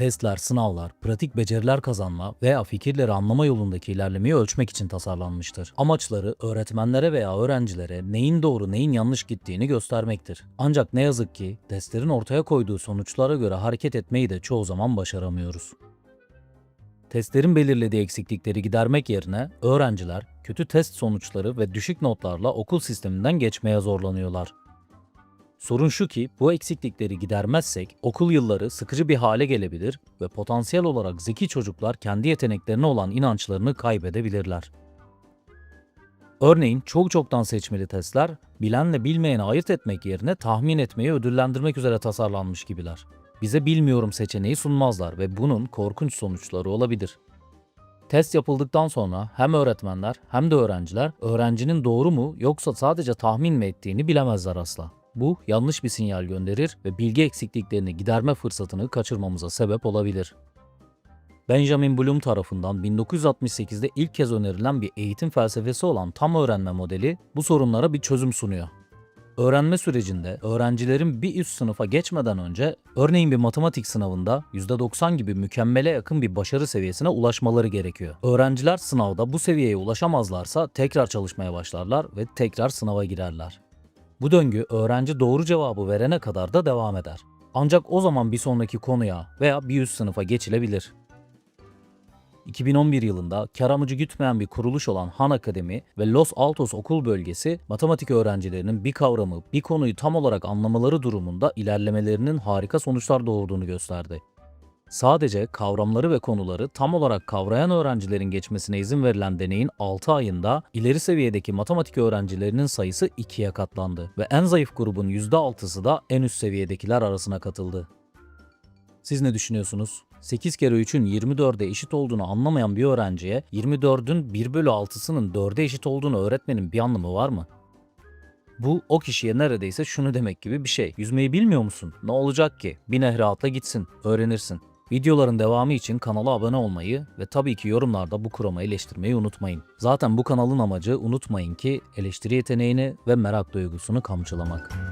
Testler, sınavlar, pratik beceriler kazanma veya fikirleri anlama yolundaki ilerlemeyi ölçmek için tasarlanmıştır. Amaçları öğretmenlere veya öğrencilere neyin doğru neyin yanlış gittiğini göstermektir. Ancak ne yazık ki testlerin ortaya koyduğu sonuçlara göre hareket etmeyi de çoğu zaman başaramıyoruz. Testlerin belirlediği eksiklikleri gidermek yerine öğrenciler kötü test sonuçları ve düşük notlarla okul sisteminden geçmeye zorlanıyorlar. Sorun şu ki bu eksiklikleri gidermezsek okul yılları sıkıcı bir hale gelebilir ve potansiyel olarak zeki çocuklar kendi yeteneklerine olan inançlarını kaybedebilirler. Örneğin çok çoktan seçmeli testler bilenle bilmeyeni ayırt etmek yerine tahmin etmeyi ödüllendirmek üzere tasarlanmış gibiler. Bize bilmiyorum seçeneği sunmazlar ve bunun korkunç sonuçları olabilir. Test yapıldıktan sonra hem öğretmenler hem de öğrenciler öğrencinin doğru mu yoksa sadece tahmin mi ettiğini bilemezler asla. Bu yanlış bir sinyal gönderir ve bilgi eksikliklerini giderme fırsatını kaçırmamıza sebep olabilir. Benjamin Bloom tarafından 1968'de ilk kez önerilen bir eğitim felsefesi olan tam öğrenme modeli bu sorunlara bir çözüm sunuyor. Öğrenme sürecinde öğrencilerin bir üst sınıfa geçmeden önce örneğin bir matematik sınavında %90 gibi mükemmele yakın bir başarı seviyesine ulaşmaları gerekiyor. Öğrenciler sınavda bu seviyeye ulaşamazlarsa tekrar çalışmaya başlarlar ve tekrar sınava girerler. Bu döngü öğrenci doğru cevabı verene kadar da devam eder. Ancak o zaman bir sonraki konuya veya bir üst sınıfa geçilebilir. 2011 yılında kar amacı gütmeyen bir kuruluş olan Han Akademi ve Los Altos Okul Bölgesi, matematik öğrencilerinin bir kavramı, bir konuyu tam olarak anlamaları durumunda ilerlemelerinin harika sonuçlar doğurduğunu gösterdi. Sadece kavramları ve konuları tam olarak kavrayan öğrencilerin geçmesine izin verilen deneyin 6 ayında ileri seviyedeki matematik öğrencilerinin sayısı 2'ye katlandı ve en zayıf grubun %6'sı da en üst seviyedekiler arasına katıldı. Siz ne düşünüyorsunuz? 8 kere 3'ün 24'e eşit olduğunu anlamayan bir öğrenciye 24'ün 1 bölü 6'sının 4'e eşit olduğunu öğretmenin bir anlamı var mı? Bu o kişiye neredeyse şunu demek gibi bir şey. Yüzmeyi bilmiyor musun? Ne olacak ki? Bir nehre atla gitsin, öğrenirsin. Videoların devamı için kanala abone olmayı ve tabii ki yorumlarda bu kuramı eleştirmeyi unutmayın. Zaten bu kanalın amacı unutmayın ki eleştiri yeteneğini ve merak duygusunu kamçılamak.